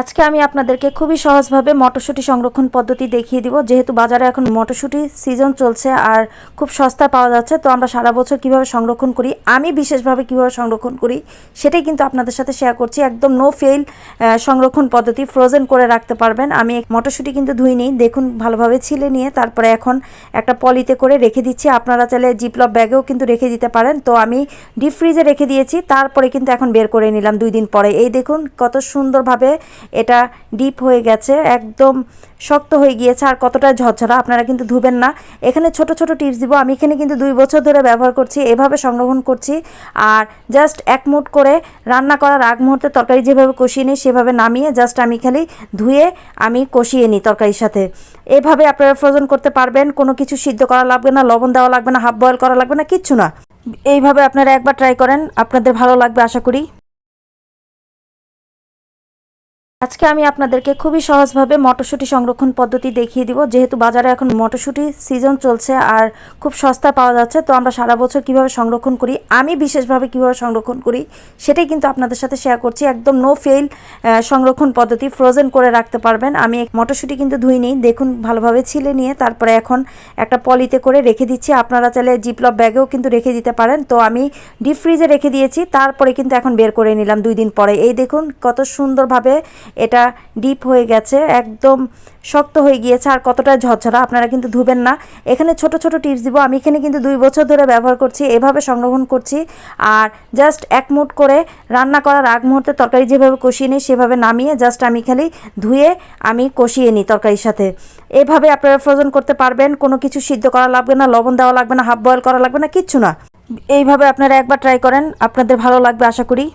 আজকে আমি আপনাদেরকে খুবই সহজভাবে মটরশুঁটি সংরক্ষণ পদ্ধতি দেখিয়ে দিব। যেহেতু বাজারে এখন মটরশুঁটি সিজন চলছে আর খুব সস্তায় পাওয়া যাচ্ছে, তো আমরা সারা বছর কীভাবে সংরক্ষণ করি, আমি বিশেষভাবে কীভাবে সংরক্ষণ করি, সেটাই কিন্তু আপনাদের সাথে শেয়ার করছি। একদম নো ফেল সংরক্ষণ পদ্ধতি ফ্রোজেন করে রাখতে পারবেন। আমি মটরশুঁটি কিন্তু ধুই নিই, দেখুন ভালোভাবে ছিলে নিয়ে তারপরে এখন একটা পলিতে করে রেখে দিচ্ছি। আপনারা চাইলে জিপলপ ব্যাগেও কিন্তু রেখে দিতে পারেন। তো আমি ডিপ ফ্রিজে রেখে দিয়েছি, তারপরে কিন্তু এখন বের করে নিলাম দুই দিন পরে। এই দেখুন কত সুন্দরভাবে এটা ডিপ হয়ে গেছে, একদম শক্ত হয়ে গিয়েছে আর কতটা ঝরঝরা, আপনারা কিন্তু ধুবেন না। এখানে ছোট ছোট টিপস দিব, আমি এখানে কিন্তু দুই বছর ধরে ব্যবহার করছি, এভাবে সংরক্ষণ করছি। আর জাস্ট এক মুঠ করে রান্না করার আগ মুহূর্তে তরকারি যেভাবে কষিয়ে নিই, সেভাবে নামিয়ে জাস্ট আমি খালি ধুয়ে আমি কষিয়ে নিই তরকারির সাথে। এভাবে আপনারা ফ্রোজন করতে পারবেন, কোনো কিছু সিদ্ধ করা লাগবে না, লবণ দেওয়া লাগবে না হাফ বয়েল করা লাগবে না, কিচ্ছু না। এইভাবে আপনারা একবার ট্রাই করেন, আপনাদের ভালো লাগবে, আশা করি। আজকে আমি আপনাদেরকে খুবই সহজভাবে মটরশুঁটি সংরক্ষণ পদ্ধতি দেখিয়ে দিব। যেহেতু বাজারে এখন মটরশুঁটি সিজন চলছে আর খুব সস্তা পাওয়া যাচ্ছে, তো আমরা সারা বছর কীভাবে সংরক্ষণ করি, আমি বিশেষভাবে কীভাবে সংরক্ষণ করি, সেটাই কিন্তু আপনাদের সাথে শেয়ার করছি। একদম নো ফেল সংরক্ষণ পদ্ধতি ফ্রোজেন করে রাখতে পারবেন। আমি মটরশুঁটি কিন্তু ধুই নিই দেখুন ভালোভাবে ছিলে নিয়ে তারপরে এখন একটা পলিতে করে রেখে দিচ্ছি। আপনারা চাইলে জিপলপ ব্যাগেও কিন্তু রেখে দিতে পারেন। তো আমি ডিপ ফ্রিজে রেখে দিয়েছি, তারপরে কিন্তু এখন বের করে নিলাম দুই দিন পরে। এই দেখুন কত সুন্দরভাবে এটা ডিপ হয়ে গেছে, একদম শক্ত হয়ে গিয়েছে আর কতটা ঝরঝরা আপনারা কিন্তু ধুবেন না। এখানে ছোট ছোট টিপস দিব, আমি এখানে কিন্তু দুই বছর ধরে ব্যবহার করছি, এভাবে সংরক্ষণ করছি। আর জাস্ট এক মুঠ করে রান্না করার আগ মুহূর্তে তরকারি যেভাবে কষিয়ে নিই, সেভাবে নামিয়ে জাস্ট আমি খালি ধুয়ে আমি কষিয়ে নিই তরকারির সাথে। এভাবে আপনারা ফ্রোজন করতে পারবেন, কোনো কিছু সিদ্ধ করা লাগবে না, লবণ দেওয়া লাগবে না হাফ বয়েল করা লাগবে না, কিচ্ছু না। এইভাবে আপনারা একবার ট্রাই করেন, আপনাদের ভালো লাগবে, আশা করি।